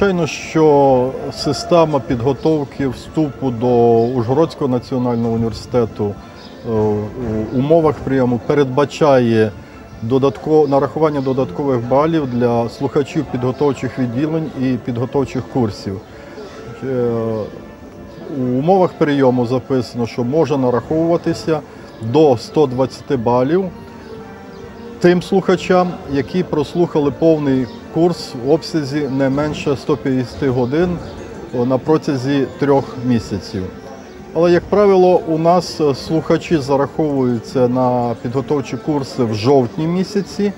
Звичайно, що система підготовки вступу до Ужгородського національного університету е, у умовах прийому передбачає нарахування додаткових балів для слухачів підготовчих відділень і підготовчих курсів. Е, У умовах прийому записано, що може нараховуватися до 120 балів тим слухачам, які прослухали повний курс в обсязі не менше 150 годин на протязі трьох місяців. Але, як правило, у нас е, слухачі зараховуються на підготовчі курси в жовтні місяці,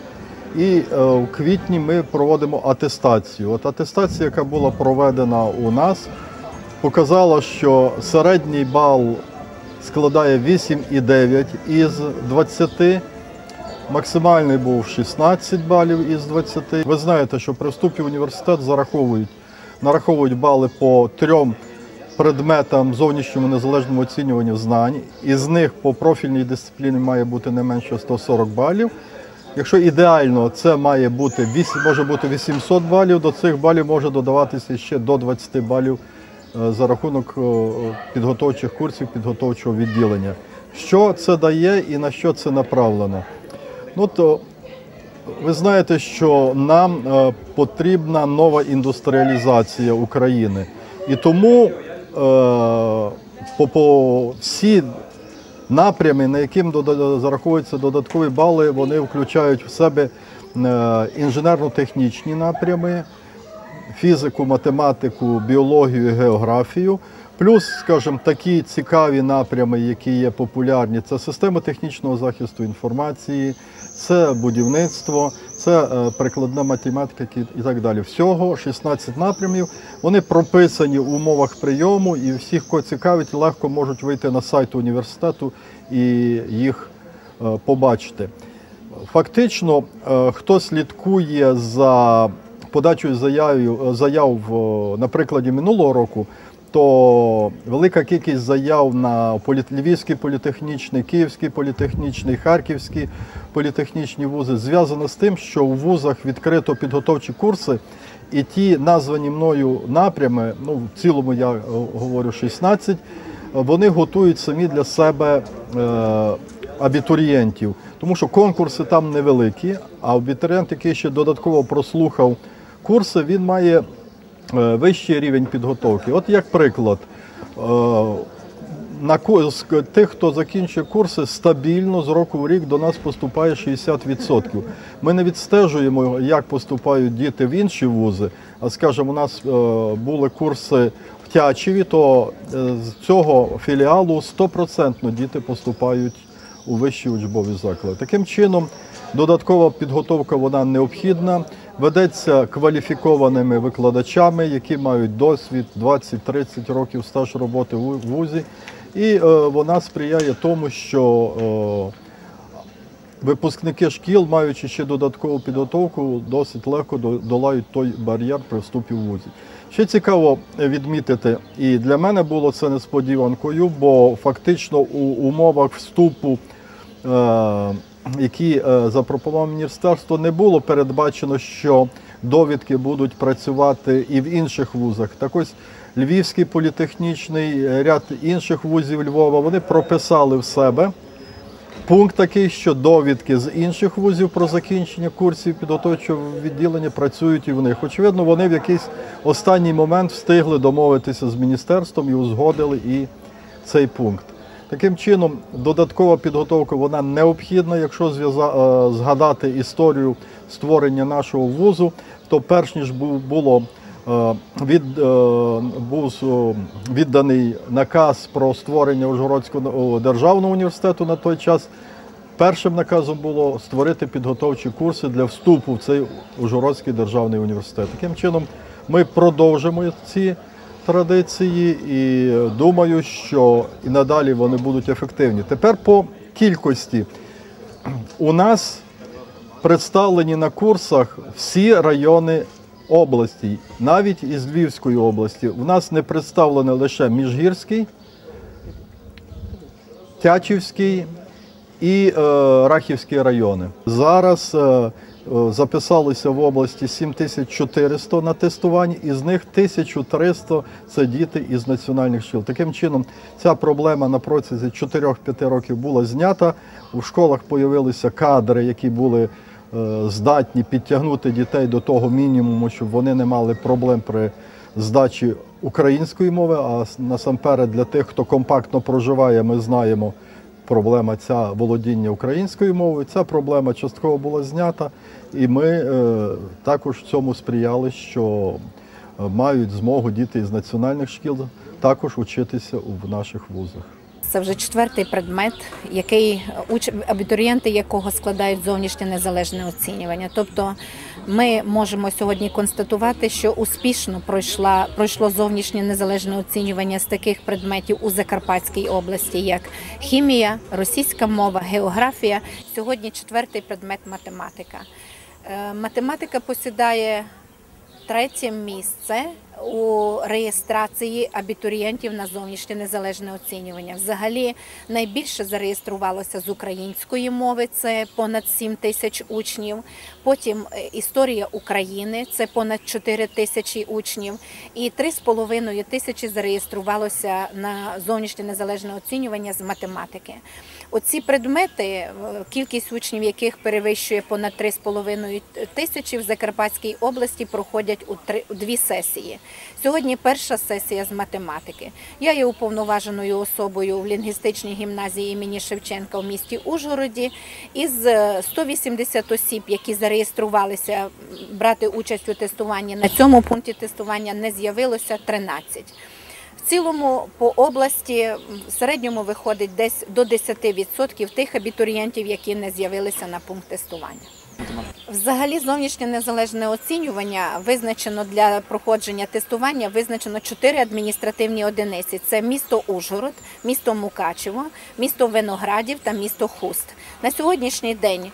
і е, в квітні ми проводимо атестацію. От атестація, яка була проведена у нас, показала, що середній бал складає 8,9 із 20. Максимальний був 16 балів із 20. Ви знаєте, що при вступі в університет зараховують, нараховують бали по трьом предметам зовнішньому незалежному оцінюванню знань. Із них по профільній дисципліні має бути не менше 140 балів. Якщо ідеально, це має бути 8, може бути 800 балів, до цих балів може додаватися ще до 20 балів за рахунок е, підготовчих курсів, підготовчого відділення. Що це дає і на що це направлено? Ну то ви знаєте, що нам е, потрібна нова індустріалізація України. І тому е, по, по всі напрями, на яким зараховуються додаткові бали, вони включають в себе е, інженерно-технічні напрями, фізику, математику, біологію, географію. Плюс, скажімо, такі цікаві напрями, які є популярні, це система технічного захисту інформації, це будівництво, це е, прикладна математика і- так далі. Всього 16 напрямів. Вони прописані в умовах прийому, і всіх, кого цікавить, легко можуть вийти на сайт університету і їх е, побачити. Фактично, е, хто слідкує за подачою заяв, заяв на прикладі минулого року, то велика кількість заяв на Львівський політехнічний, Київський політехнічний, Харківський політехнічні вузи зв'язана з тим, що у вузах відкрито підготовчі курси, і ті названі мною напрями, ну в цілому я е, говорю 16, вони готують самі для себе е, абітурієнтів, тому що конкурси там невеликі, а абітурієнт, який ще додатково прослухав курси, він має е, вищий рівень підготовки. От як приклад, е, на тих, хто закінчує курси, стабільно з року в рік до нас поступає 60%. Ми не відстежуємо, як поступають діти в інші вузи. А скажімо, у нас е, були курси Тячеві, то з цього філіалу 100% діти поступають у вищі учбові заклади. Таким чином, додаткова підготовка вона необхідна. Ведеться кваліфікованими викладачами, які мають досвід 20-30 років стаж роботи в вузі. І е, вона сприяє тому, що е, випускники шкіл, маючи ще додаткову підготовку, досить легко долають той бар'єр при вступі в вузі. Ще цікаво відмітити, і для мене було це несподіванкою, бо фактично у умовах вступу, е, які е, запропонував міністерство, не було передбачено, що довідки будуть працювати і в інших вузах. Так ось Львівський політехнічний ряд інших вузів Львова вони прописали в себе. Пункт такий, що довідки з інших вузів про закінчення курсів підготовчого відділення працюють і в них. Очевидно, вони в якийсь останній момент встигли домовитися з міністерством і узгодили і цей пункт. Таким чином, додаткова підготовка вона необхідна, якщо е, згадати історію створення нашого вузу, то перш ніж бу- було е, від, е, був відданий наказ про створення Ужгородського державного університету на той час. Першим наказом було створити підготовчі курси для вступу в цей Ужгородський державний університет. Таким чином, ми продовжимо ці традиції і думаю, що і надалі вони будуть ефективні. Тепер по кількості у нас представлені на курсах всі райони області, навіть із Львівської області. У нас не представлений лише Міжгірський, Тячівський і е, Рахівські райони. Зараз е, е, записалися в області 7400 на тестуванні, із них 1300 це діти із національних шкіл. Таким чином, ця проблема на протязі 4-5 років була знята. У школах з'явилися кадри, які були е, здатні підтягнути дітей до того мінімуму, щоб вони не мали проблем при здачі української мови. А насамперед для тих, хто компактно проживає, ми знаємо. Проблема ця володіння українською мовою. Ця проблема частково була знята, і ми е, також цьому сприяли, що е, мають змогу діти із національних шкіл також учитися в наших вузах. Це вже четвертий предмет, який абітурієнти якого складають зовнішнє незалежне оцінювання. Тобто ми можемо сьогодні констатувати, що успішно пройшла пройшло зовнішнє незалежне оцінювання з таких предметів у Закарпатській області, як хімія, російська мова, географія. Сьогодні четвертий предмет математика. Е, Математика посідає третє місце у реєстрації абітурієнтів на зовнішнє незалежне оцінювання. Взагалі найбільше зареєструвалося з української мови, це понад 7 тисяч учнів. Потім е, історія України, це понад 4 тисячі учнів, і 3,5 тисячі зареєструвалося на зовнішнє незалежне оцінювання з математики. Оці предмети, е, кількість учнів, яких перевищує понад 3,5 тисячі в Закарпатській області, проходять у дві сесії. Сьогодні перша сесія з математики. Я є уповноваженою особою в лінгвістичній гімназії імені Шевченка в місті Ужгороді. Із е, 180 осіб, які зареєструвалися брати участь у тестуванні, на цьому пункті тестування не з'явилося 13. В цілому по області в середньому виходить десь до 10% тих абітурієнтів, які не з'явилися на пункт тестування. Взагалі, зовнішнє незалежне оцінювання визначено для проходження тестування. Визначено чотири адміністративні одиниці: це місто Ужгород, місто Мукачево, місто Виноградів та місто Хуст. На сьогоднішній день.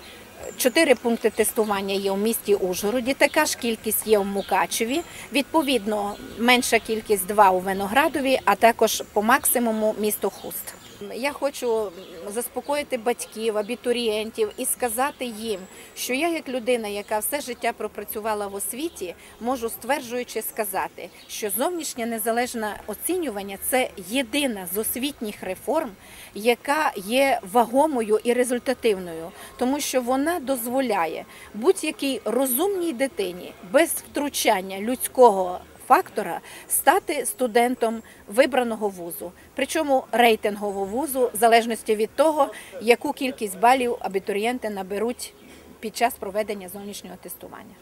Чотири пункти тестування є у місті Ужгороді. Така ж кількість є у Мукачеві. Відповідно, менша кількість два у Виноградові, а також по максимуму місто Хуст. Я хочу заспокоїти батьків, абітурієнтів і сказати їм, що я, як людина, яка все життя пропрацювала в освіті, можу стверджуючи сказати, що зовнішнє незалежне оцінювання це єдина з освітніх реформ, яка є вагомою і результативною, тому що вона дозволяє будь-якій розумній дитині без втручання людського фактора стати студентом вибраного вузу, причому рейтингового вузу, в залежності від того, яку кількість балів абітурієнти наберуть під час проведення зовнішнього тестування.